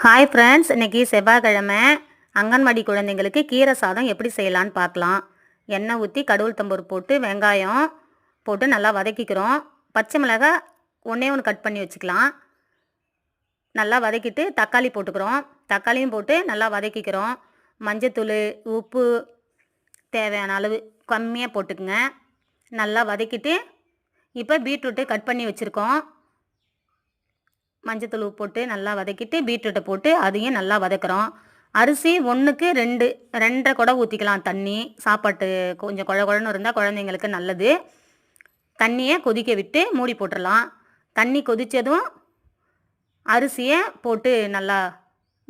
Hi friends இன்றைக்கி செவ்வாய்க்கிழமை. அங்கன்வாடி குழந்தைங்களுக்கு கீரை சாதம் எப்படி செய்யலான்னு பார்க்கலாம். எண்ணெய் ஊற்றி கடவுள் தம்பூர் போட்டு வெங்காயம் போட்டு நல்லா வதக்கிக்கிறோம். பச்சை மிளகாய் ஒன்றே ஒன்று கட் பண்ணி வச்சுக்கலாம். நல்லா வதக்கிட்டு தக்காளி போட்டுக்கிறோம். தக்காளியும் போட்டு நல்லா வதக்கிக்கிறோம். மஞ்சத்தூள் உப்பு தேவையான அளவு கம்மியாக போட்டுக்குங்க. நல்லா வதக்கிட்டு இப்போ பீட்ரூட்டு கட் பண்ணி வச்சுருக்கோம். மஞ்சத்தூள் உப்பு போட்டு நல்லா வதக்கிட்டு பீட்ரூட்டை போட்டு அதையும் நல்லா வதக்குறோம். அரிசி ஒன்றுக்கு ரெண்டு ரெண்டரை குடம் ஊற்றிக்கலாம் தண்ணி. சாப்பாட்டு கொஞ்சம் குழ குழன்னு இருந்தால் குழந்தைங்களுக்கு நல்லது. தண்ணியை கொதிக்க விட்டு மூடி போட்டுடலாம் தண்ணி கொதித்ததும் அரிசியை போட்டு நல்லா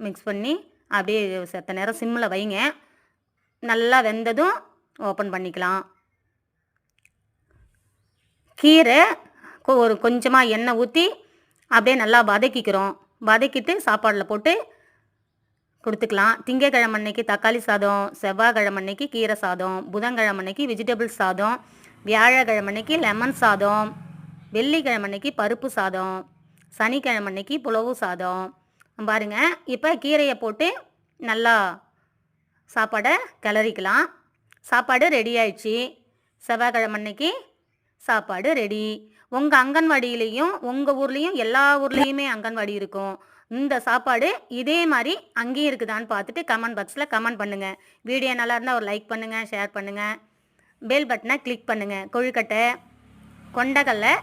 மிக்ஸ் பண்ணி அப்படியே செத்த நேரம் சிம்மில் வைங்க. நல்லா வெந்ததும் ஓப்பன் பண்ணிக்கலாம். கீரை ஒரு கொஞ்சமாக எண்ணெய் ஊற்றி அப்படியே நல்லா வதக்கிக்கிறோம். வதக்கிட்டு சாப்பாடில் போட்டு கொடுத்துக்கலாம். திங்கக்கிழமை அன்னைக்கு தக்காளி சாதம் செவ்வாய்க்கிழமை அன்னைக்கு கீரை சாதம் புதன்கிழமை அன்னைக்கு வெஜிடபிள் சாதம் வியாழக்கிழமை அன்னைக்கு லெமன் சாதம் வெள்ளிக்கிழமை அன்னைக்கு பருப்பு சாதம் சனிக்கிழமை அன்னைக்கு புலவு சாதம். பாருங்க இப்போ கீரையை போட்டு நல்லா சாப்பாடை கிளறிக்கலாம். சாப்பாடு ரெடி ஆயிடுச்சு. செவ்வாய்க்கிழமை அன்னைக்கு சாப்பாடு ரெடி உங்கள் அங்கன்வாடியிலையும் உங்கள் ஊர்லேயும் எல்லா ஊர்லேயுமே அங்கன்வாடி இருக்கும். இந்த சாப்பாடு இதே மாதிரி அங்கேயும் இருக்குதான்னு பார்த்துட்டு கமெண்ட் பாக்ஸில் கமெண்ட் பண்ணுங்கள் வீடியோ நல்லா இருந்தால் ஒரு லைக் பண்ணுங்கள் ஷேர் பண்ணுங்கள் பெல் பட்டனை கிளிக் பண்ணுங்கள் கொழுக்கட்டை கொண்டக்கடலை